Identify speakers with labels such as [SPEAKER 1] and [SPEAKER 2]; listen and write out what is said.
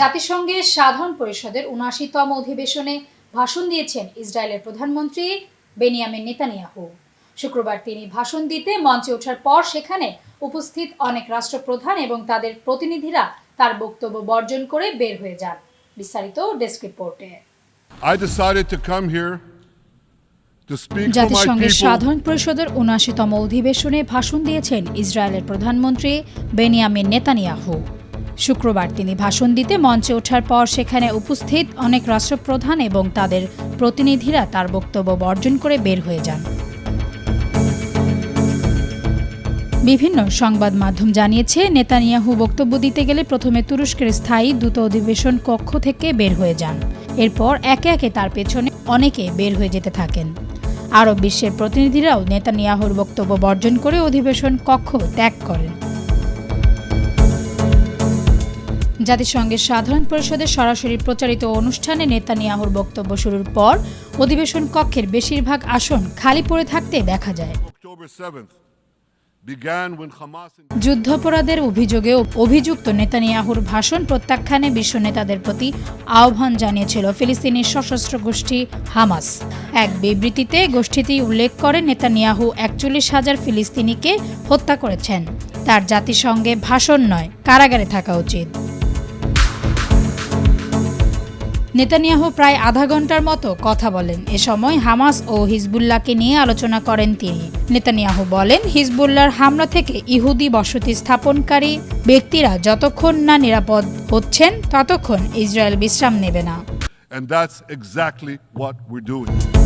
[SPEAKER 1] জাতিসংঘের সাধারণ পরিষদের উনাশিতম অধিবেশনে ভাষণ দিয়েছেন ইসরায়েলের প্রধানমন্ত্রী বেনিয়ামিন নেতানিয়াহু শুক্রবার তিনি ভাষণ দিতে মঞ্চে ওঠার পর সেখানে উপস্থিত অনেক রাষ্ট্রপ্রধান এবং তাদের প্রতিনিধিরা তার বক্তব্য বর্জন করে বের হয়ে যান বিস্তারিত ডেস্ক রিপোর্টে
[SPEAKER 2] I decided to come here জাতিসংঘের
[SPEAKER 1] সাধারণ পরিষদের উনাশিতম অধিবেশনে ভাষণ দিয়েছেন ইসরায়েলের প্রধানমন্ত্রী বেনিয়ামিন নেতানিয়াহু শুক্রবার তিনি ভাষণ দিতে মঞ্চে ওঠার পর সেখানে উপস্থিত অনেক রাষ্ট্রপ্রধান এবং তাদের প্রতিনিধিরা তার বক্তব্য বর্জন করে বের হয়ে যান বিভিন্ন সংবাদ মাধ্যম জানিয়েছে নেতানিয়াহু বক্তব্য দিতে গেলে প্রথমে তুরস্কের স্থায়ী দ্রুত অধিবেশন কক্ষ থেকে বের হয়ে যান এরপর একে একে তার পেছনে অনেকে বের হয়ে যেতে থাকেন আরব বিশ্বের প্রতিনিধিরাও নেতানিয়াহুর বক্তব্য বর্জন করে অধিবেশন কক্ষ ত্যাগ করেন জাতিসংঘের সাধারণ পরিষদের সরাসরি প্রচারিত অনুষ্ঠানে নেতানিয়াহুর বক্তব্য শুরুর পর অধিবেশন কক্ষের বেশিরভাগ আসন খালি পড়ে থাকতে দেখা যায় যুদ্ধাপরাধের অভিযোগে অভিযুক্ত নেতানিয়াহুর ভাষণ প্রত্যাখ্যানে বিশ্ব নেতাদের প্রতি আহ্বান জানিয়েছিল ফিলিস্তিনি সশস্ত্র গোষ্ঠী হামাস এক বিবৃতিতে গোষ্ঠীটি উল্লেখ করে নেতানিয়াহু একচল্লিশ হাজার ফিলিস্তিনিকে হত্যা করেছেন তার জাতিসংঘে ভাষণ নয় কারাগারে থাকা উচিত নেতানিয়াহু প্রায় আধা ঘন্টার মতো কথা বলেন এ সময় হামাস ও হিজবুল্লাহকে নিয়ে আলোচনা করেন তিনি নেতানিয়াহু বলেন হিজবুল্লাহর হামলা থেকে ইহুদি বসতি স্থাপনকারী ব্যক্তিরা যতক্ষণ না নিরাপদ হচ্ছেন ততক্ষণ ইসরায়েল বিশ্রাম নেবে না And that's exactly what we're doing.